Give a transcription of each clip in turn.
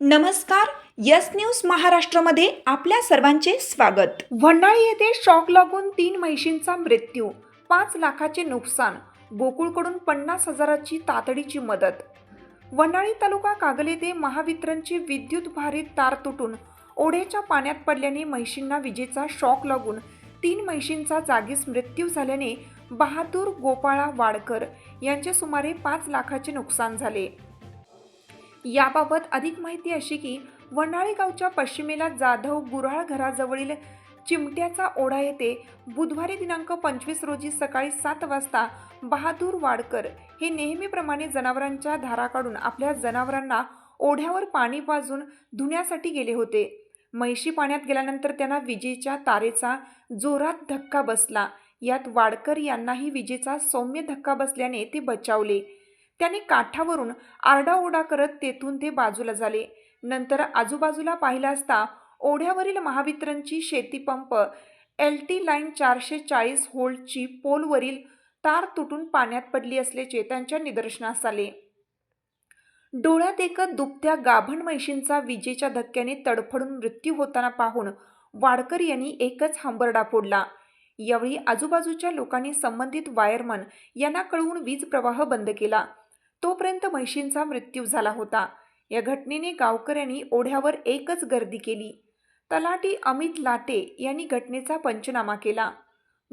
नमस्कार yes news महाराष्ट्रामध्ये आपल्या सर्वांचे स्वागत. वंडाळी येथे शॉक लागून तीन म्हैशींचा मृत्यू पाच लाखाचे नुकसान गोकुळकडून पन्नास हजाराची तातडीची मदत. वंडाळी तालुका कागल येथे महावितरणची विद्युत भारित तार तुटून ओढ्याच्या पाण्यात पडल्याने म्हैशींना विजेचा शॉक लागून तीन म्हैशींचा जागीच मृत्यू झाल्याने बहादूर गोपाळा वाडकर यांचे सुमारे पाच लाखाचे नुकसान झाले. याबाबत अधिक माहिती अशी की वनाळी गावच्या पश्चिमेला जाधव गुराळ घराजवळील चिमट्याचा ओढा येथे बुधवारी दिनांक पंचवीस रोजी सकाळी सात वाजता बहादूर वाडकर हे नेहमीप्रमाणे जनावरांच्या धारा काढून आपल्या जनावरांना ओढ्यावर पाणी पाजून धुण्यासाठी गेले होते. म्हैशी पाण्यात गेल्यानंतर त्यांना विजेच्या तारेचा जोरात धक्का बसला. यात वाडकर यांनाही विजेचा सौम्य धक्का बसल्याने ते बचावले. त्याने काठावरून आरडाओरडा करत तेथून ते बाजूला झाले. नंतर आजूबाजूला पाहिला असता ओढ्यावरील महावितरणची शेतीपंप एल टी लाईन चारशे चाळीस होल्टची पोलवरील तार तुटून पाण्यात पडली असल्याचे त्यांच्या निदर्शनास आले. डोळ्यात एकत दुभत्या गाभण म्हैशींचा विजेच्या धक्क्याने तडफडून मृत्यू होताना पाहून वाडकर यांनी एकच हंबरडा फोडला. यावेळी आजूबाजूच्या लोकांनी संबंधित वायरमन यांना कळवून वीज प्रवाह बंद केला. तोपर्यंत म्हैशींचा मृत्यू झाला होता. या घटनेने गावकऱ्यांनी ओढ्यावर एकच गर्दी केली. तलाटी अमित लाटे यांनी घटनेचा पंचनामा केला.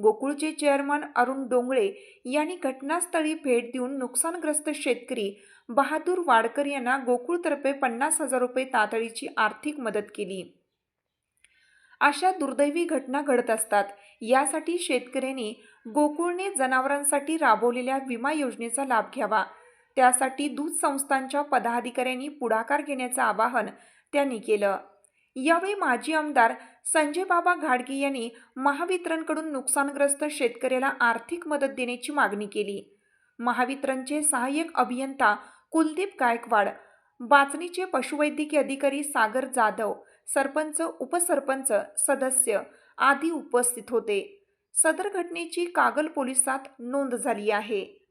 गोकुळचे चेअरमन अरुण डोंगळे यांनी घटनास्थळी भेट देऊन नुकसानग्रस्त शेतकरी बहादूर वाडकर यांना गोकुळतर्फे पन्नास हजार रुपये तातडीची आर्थिक मदत केली. अशा दुर्दैवी घटना घडत असतात. यासाठी शेतकऱ्यांनी गोकुळने जनावरांसाठी राबवलेल्या विमा योजनेचा लाभ घ्यावा. त्यासाठी दूध संस्थांच्या पदाधिकाऱ्यांनी पुढाकार घेण्याचं आवाहन त्यांनी केलं. यावेळी माजी आमदार संजय बाबा घाडगे यांनी महावितरणकडून नुकसानग्रस्त शेतकऱ्याला आर्थिक मदत देण्याची मागणी केली. महावितरणचे सहाय्यक अभियंता कुलदीप गायकवाड बाचणीचे पशुवैद्यकीय अधिकारी सागर जाधव सरपंच उपसरपंच सदस्य आदी उपस्थित होते. सदर घटनेची कागल पोलिसात नोंद झाली आहे.